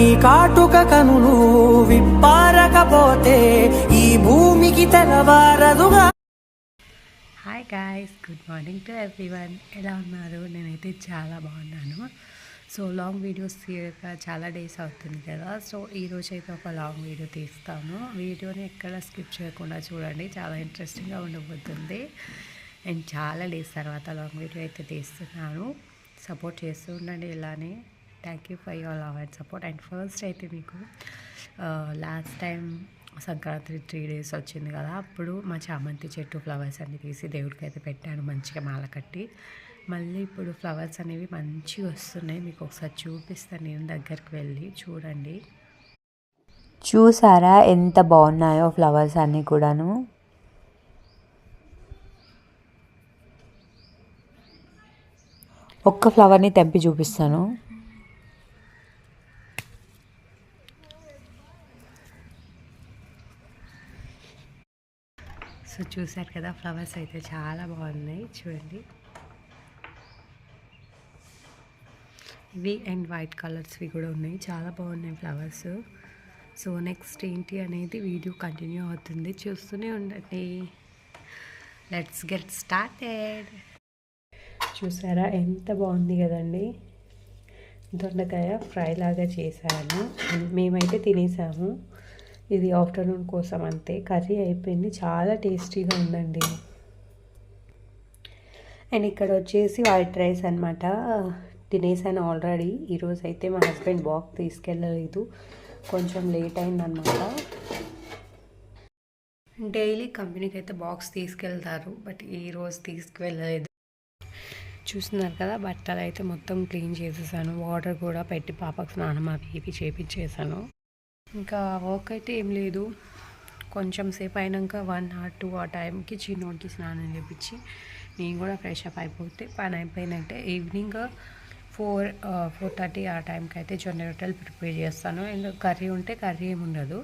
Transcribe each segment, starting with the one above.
ఈ కాటుక కనులు విప్పారకపోతే ఈ భూమికి తెలవారదుగా hi guys good morning to everyone ఎలా ఉన్నారు? నేనైతే చాలా బాగున్నాను. సో లాంగ్ వీడియోస్ తీయక చాలా డేస్ అవుతుంది కదా. సో ఈరోజు అయితే ఒక లాంగ్ వీడియో తీస్తాను. వీడియోని ఎక్కడ స్కిప్ చేయకుండా చూడండి. చాలా ఇంట్రెస్టింగ్గా ఉండబోతుంది. అండ్ చాలా డేస్ తర్వాత లాంగ్ వీడియో అయితే తీస్తున్నాను. సపోర్ట్ చేస్తూ ఉండండి ఇలానే. Thank you for your love and support and first అయితే మీకు last time Sankranti three days వచ్చింది కదా అప్పుడు మా చామంతి చెట్టు ఫ్లవర్స్ అన్ని తీసి దేవుడికి అయితే పెట్టాను మంచిగా మాల కట్టి. మళ్ళీ ఇప్పుడు ఫ్లవర్స్ అనేవి మంచిగా వస్తున్నాయి మీకు ఒకసారి చూపిస్తాను నేను దగ్గరికి వెళ్ళి చూడండి. చూసారా ఎంత బాగున్నాయో ఫ్లవర్స్ అన్నీ కూడాను? ఒక్క ఫ్లవర్ని తెంపి చూపిస్తాను. సో చూశారు కదా ఫ్లవర్స్ అయితే చాలా బాగున్నాయి చూడండి. ఇవి అండ్ వైట్ కలర్స్వి కూడా ఉన్నాయి చాలా బాగున్నాయి ఫ్లవర్స్. సో నెక్స్ట్ ఏంటి అనేది వీడియో కంటిన్యూ అవుతుంది చూస్తూనే ఉండండి. లెట్స్ గెట్ స్టార్టెడ్ చూసారా ఎంత బాగుంది కదండి. దొండకాయ ఫ్రై లాగా చేశాను మేమైతే తినేసాము. ఇది ఆఫ్టర్నూన్ కోసం అంతే. కర్రీ అయిపోయింది. చాలా టేస్టీగా ఉందండి. అండ్ ఇక్కడ వచ్చేసి వైట్ రైస్ అనమాట తినేసాను ఆల్రెడీ. ఈరోజు అయితే మా హస్బెండ్ బాక్స్ తీసుకెళ్ళలేదు. కొంచెం లేట్ అయిందనమాట డైలీ కంపెనీకి అయితే బాక్స్ తీసుకెళ్తారు బట్ ఈరోజు తీసుకువెళ్ళలేదు చూస్తున్నారు కదా బట్టలు అయితే మొత్తం క్లీన్ చేసేసాను. వాటర్ కూడా పెట్టి పాపకు స్నానం అవి ఇవి చేపించేసాను. ఇంకా వర్క్ అయితే ఏం లేదు. కొంచెం సేపు అయినాక వన్ ఆర్ టూ ఆ టైంకి చిన్నోడికి స్నానం చేపించి నేను కూడా ఫ్రెష్ అప్ అయిపోతే పని అయిపోయినట్టే. ఈవినింగ్ ఫోర్ ఫోర్ థర్టీ ఆ టైంకి అయితే జొన్న రొట్టెలు ప్రిపేర్ చేస్తాను. అండ్ కర్రీ ఉంటే కర్రీ ఏమి ఉండదు.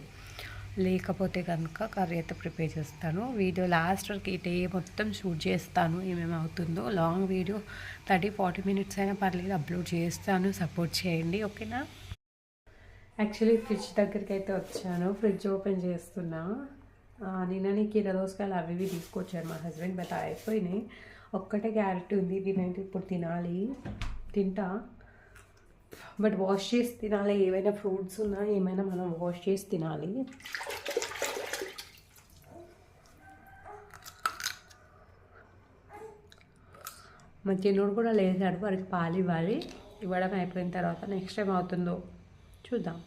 లేకపోతే కనుక కర్రీ అయితే ప్రిపేర్ చేస్తాను. వీడియో లాస్ట్ వరకు ఇటే మొత్తం షూట్ చేస్తాను. ఏమేమి అవుతుందో long video thirty forty minutes అయినా పర్లేదు అప్లోడ్ చేస్తాను. సపోర్ట్ చేయండి ఓకేనా యాక్చువల్లీ ఫ్రిడ్జ్ దగ్గరికి అయితే వచ్చాను. ఫ్రిడ్జ్ ఓపెన్ చేస్తున్నా. నిన్ననే కీర దోసకాయలు అవి ఇవి తీసుకొచ్చారు మా హస్బెండ్ బట్ అయిపోయినాయి. ఒక్కటే క్యారెట్ ఉంది. దీనైతే ఇప్పుడు తినాలి. తింటా. బట్ వాష్ చేసి తినాలి. ఏవైనా ఫ్రూట్స్ ఉన్నా ఏమైనా మనం వాష్ చేసి తినాలి. మా చిన్నోడు కూడా లేచాడు. వారికి పాలు ఇవ్వాలి. ఇవ్వడం అయిపోయిన తర్వాత నెక్స్ట్ టైం అవుతుందో చూద్దాం.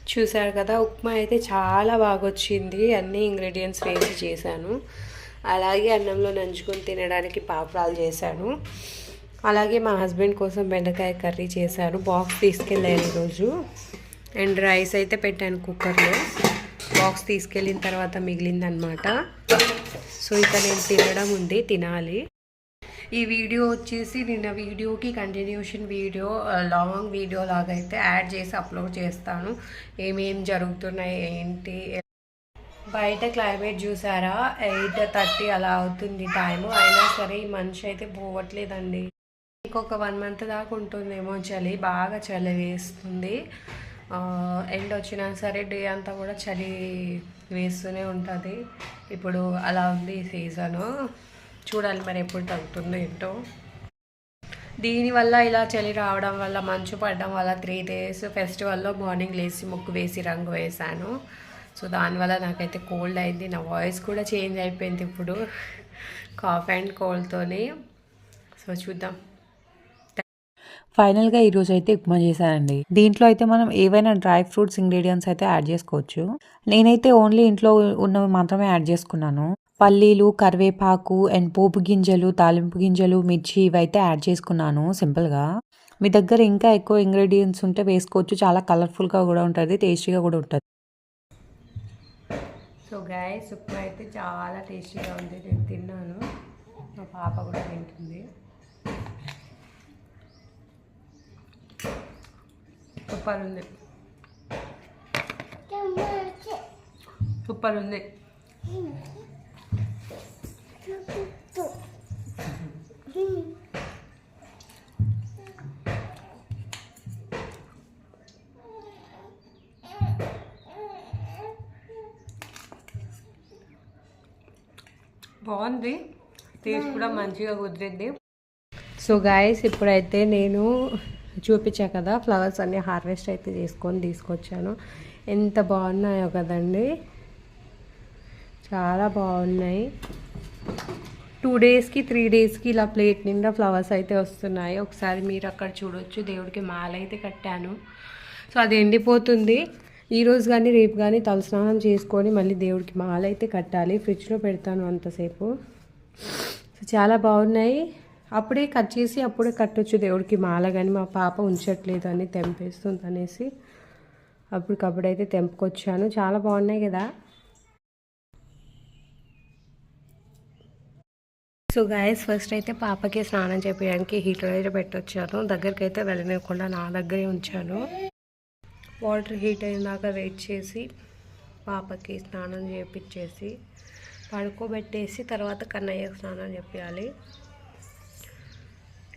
చూసారు కదా ఉప్మా అయితే చాలా బాగా వచ్చింది అన్ని ఇంగ్రీడియంట్స్ వేసి చేశాను. అలాగే అన్నంలో నంచుకొని తినడానికి పాపడాలు చేశాను. అలాగే మా హస్బెండ్ కోసం బెండకాయ కర్రీ చేశాను. బాక్స్ తీసుకెళ్ళాను ఈరోజు. అండ్ రైస్ అయితే పెట్టాను కుక్కర్లో. బాక్స్ తీసుకెళ్ళిన తర్వాత మిగిలిందనమాట. సో ఇక నేను తినడం ఉంది తినాలి. ఈ వీడియో వచ్చేసి నిన్న వీడియోకి కంటిన్యూషన్ వీడియో లాంగ్ వీడియో లాగా అయితే యాడ్ చేసి అప్లోడ్ చేస్తాను. ఏమేం జరుగుతున్నాయి ఏంటి? బయట క్లైమేట్ చూసారా? ఎయిట్ థర్టీ అలా అవుతుంది టైము అయినా సరే ఈ మనిషి అయితే పోవట్లేదండి. ఇంకొక వన్ మంత్ దాకా ఉంటుందేమో చలి బాగా చలి వేస్తుంది. ఎండ్ వచ్చినా సరే డే అంతా కూడా చలి వేస్తూనే ఉంటుంది. ఇప్పుడు అలా ఉంది సీజను చూడాలి మరి ఎప్పుడు తగ్గుతుందో ఏంటో. దీనివల్ల ఇలా చలి రావడం వల్ల మంచు పడడం వల్ల త్రీ డేస్ ఫెస్టివల్లో మార్నింగ్ లేచి ముక్కు వేసి రంగు వేశాను. సో దానివల్ల నాకైతే కోల్డ్ అయింది. నా వాయిస్ కూడా చేంజ్ అయిపోయింది ఇప్పుడు. కాఫ్ అండ్ కోల్డ్తోని సో చూద్దాం. ఫైనల్గా ఈరోజు అయితే ఉప్మా చేశానండి. దీంట్లో అయితే మనం ఏవైనా డ్రై ఫ్రూట్స్ ఇంగ్రీడియంట్స్ అయితే యాడ్ చేసుకోవచ్చు. నేనైతే ఓన్లీ ఇంట్లో ఉన్నవి మాత్రమే యాడ్ చేసుకున్నాను. పల్లీలు కరివేపాకు అండ్ పోపు గింజలు తాలింపు గింజలు మిర్చి ఇవైతే యాడ్ చేసుకున్నాను సింపుల్గా. మీ దగ్గర ఇంకా ఎక్కువ ఇంగ్రీడియంట్స్ ఉంటే వేసుకోవచ్చు. చాలా కలర్ఫుల్గా కూడా ఉంటుంది టేస్టీగా కూడా ఉంటుంది. సో గాయస్ ఉప్మా అయితే చాలా టేస్టీగా ఉంది. నేను తిన్నాను. మా పాప కూడా తింటుంది. సూపర్ ఉంది సూపర్ ఉంది బాగుంది. టేస్ట్ కూడా మంచిగా కుదిరింది. సో గాయస్ ఇప్పుడైతే నేను చూపించా కదా ఫ్లవర్స్ అన్ని హార్వెస్ట్ అయితే చేసుకొని తీసుకొచ్చాను. ఎంత బాగున్నాయో కదండి. చాలా బాగున్నాయి. టూ డేస్కి త్రీ డేస్కి ఇలా ప్లేట్ నిండా ఫ్లవర్స్ అయితే వస్తున్నాయి. ఒకసారి మీరు అక్కడ చూడొచ్చు. దేవుడికి మాల అయితే కట్టాను. సో అది ఎండిపోతుంది. ఈరోజు కానీ రేపు కానీ తలస్నానం చేసుకొని మళ్ళీ దేవుడికి మాల అయితే కట్టాలి. ఫ్రిడ్జ్లో పెడతాను అంతసేపు. సో చాలా బాగున్నాయి. అప్పుడే కట్ చేసి అప్పుడే కట్టొచ్చు దేవుడికి మాల కానీ మా పాప ఉంచట్లేదు అని తెంపేస్తుంది అనేసి అప్పటికప్పుడైతే తెంపుకొచ్చాను. చాలా బాగున్నాయి కదా. సో గాయస్ ఫస్ట్ అయితే పాపకి స్నానం చేయడానికి హీటర్ అయితే పెట్టొచ్చాను. దగ్గరికి అయితే వెళ్ళనివ్వకుండా నా దగ్గరే ఉంచాను. వాటర్ హీట్ అయినాక వెయిట్ చేసి పాపకి స్నానం చేయించేసి పడుకోబెట్టేసి తర్వాత కన్నయ్యకు స్నానం చేపించాలి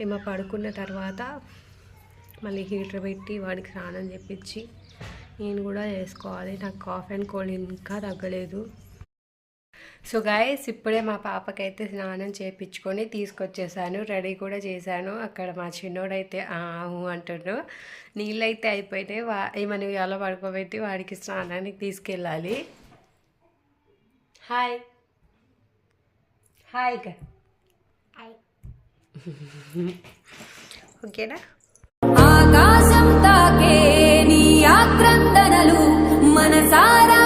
ఈమె పడుకున్న తర్వాత మళ్ళీ హీటర్ పెట్టి వాడికి స్నానం చేపించి నేను కూడా చేసుకోవాలి. నాకు కాఫ్ అండ్ కోల్డ్ ఇంకా తగ్గలేదు. సో గాయస్ ఇప్పుడే మా పాపకైతే స్నానం చేయించుకొని తీసుకొచ్చేసాను. రెడీ కూడా చేశాను. అక్కడ మా చిన్నోడైతే ఆహు అంటుండు. నీళ్ళైతే అయిపోయినాయి. వా ఏమని అలా పడుకోబెట్టి వాడికి స్నానానికి తీసుకెళ్ళాలి. హాయ్ హాయ్గా. ఓకేనా? ఆకాశం తాకే నీ ఆక్రందనలు మనసారా